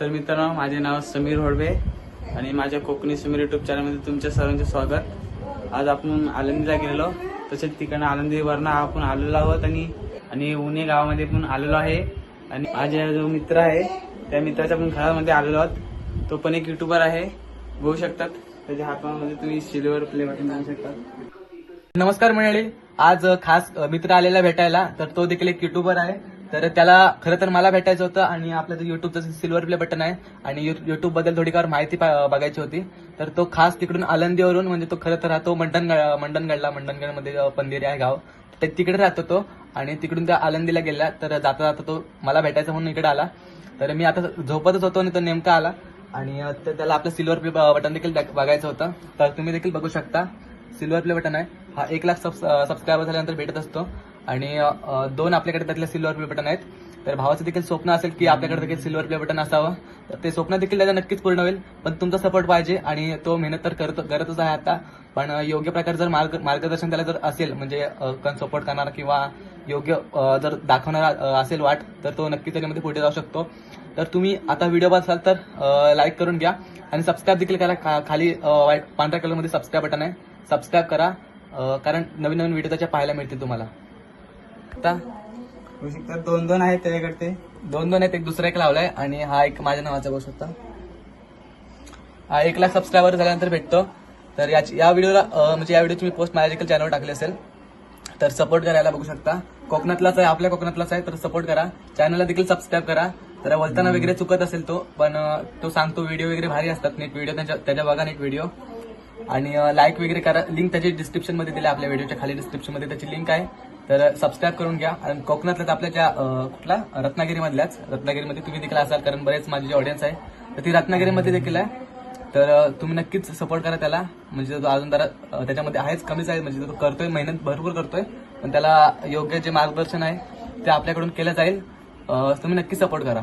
तर मित्रांनो माझे नाव समीर होडबे आणि माझ्या कोकणी समीर युट्यूब चॅनलमध्ये तुमच्या सर्वांचे स्वागत. आज आपण आळंदीला गेलेलो. तसेच तिकडनं आळंदीवरनं आपण आलेलो आहोत आणि आणि उन्हे गावामध्ये पण आलेलो आहे. आणि माझा जो मित्र आहे त्या मित्राच्या पण घरामध्ये आलेलो आहोत. तो पण एक युट्यूबर आहे. बघू शकतात. त्याच्या हातामध्ये तुम्ही सिल्वर प्ले बटन पाहू शकता. नमस्कार मंडळी. आज खास मित्र आलेला भेटायला तर तो देखील एक युट्यूबर आहे. तर त्याला खरं तर मला भेटायचं होतं आणि आपलं जे युट्यूबचं सिल्वर प्ले बटन आहे. आणि युट्यूबबद्दल थोडीफार माहिती बघायची होती. तर तो खास तिकडून आलंदीवरून म्हणजे तो खरं तर राहतो मंडनगड मंडणगडला मंडणगडमध्ये पंधेरी आहे गाव. तर तिकडे राहतो तो. आणि तिकडून त्या आलंदीला गेला. तर जाता जाता तो मला भेटायचा म्हणून इकडे आला. तर मी आता झोपतच होतो आणि तो नेमका आला. आणि त्याला आपलं सिल्वर प्ले बटन देखील बघायचं होतं. तर तुम्ही देखील बघू शकता. सिल्वर प्ले बटन आहे. हा एक लाख सबस्क्रायबर झाल्यानंतर भेटत असतो. आणि दोन आपल्याकडे त्यातले सिल्वर प्ले बटन आहेत. तर भावाचं देखील स्वप्न असेल की आपल्याकडे देखील सिल्वर प्ले बटन असावं. तर ते स्वप्न देखील त्याचं नक्कीच पूर्ण होईल पण तुमचा सपोर्ट पाहिजे आणि तो मेहनत तर करत करतच आहे आता. पण योग्य प्रकारे जर मार्ग मार्गदर्शन त्याला जर असेल म्हणजे सपोर्ट करणारा किंवा योग्य जर दाखवणारा असेल वाट तर तो नक्कीच त्याच्यामध्ये पुढे जाऊ शकतो. तर तुम्ही आता व्हिडिओ बघाल तर लाईक करून घ्या. आणि सबस्क्राईब देखील करा. खा- खाली पांढऱ्या कलरमध्ये सबस्क्राईब बटन आहे. सबस्क्राईब करा कारण नवीन नवीन व्हिडिओ त्याच्या पाहायला मिळतील तुम्हाला. आता बघू शकता. दोन दोन आहेत त्याच्याकडे दोन दोन आहेत एक दुसरा एक लावलाय आणि हा एक माझ्या नावाचा बघू शकता. हा एक लाख सबस्क्रायबर झाल्यानंतर भेटतो. तर याची या व्हिडिओला म्हणजे या व्हिडिओची मी पोस्ट देखील चॅनलवर टाकली असेल. तर सपोर्ट करायला बघू शकता. कोकणातलाच आहे आपल्या कोकणातलाच आहे तर सपोर्ट करा. चॅनलला देखील सबस्क्राईब करा. तर बोलताना वगैरे चुकत असेल तो पण तो सांगतो व्हिडिओ वगैरे भारी असतात. नीट व्हिडिओ त्याच्या त्याच्या बघा नीट व्हिडिओ आणि लाईक वगैरे करा. लिंक त्याची डिस्क्रिप्शनमध्ये दिली आपल्या व्हिडिओच्या खाली डिस्क्रिप्शनमध्ये त्याची लिंक आहे. तर सबस्क्राईब करून घ्या. आणि कोकणातल्या आपल्या ज्या कुठला रत्नागिरीमधल्याच. रत्नागिरीमध्ये तुम्ही देखील असाल कारण बरेच माझी जे ऑडियन्स आहे तर ती रत्नागिरीमध्ये देखील आहे. तर तुम्ही नक्कीच सपोर्ट करा त्याला. म्हणजे तो अजून जरा त्याच्यामध्ये आहेच कमीच आहे. म्हणजे तो करतोय मेहनत भरपूर करतोय. पण त्याला योग्य जे मार्गदर्शन आहे ते आपल्याकडून केलं जाईल. तुम्ही नक्की सपोर्ट करा.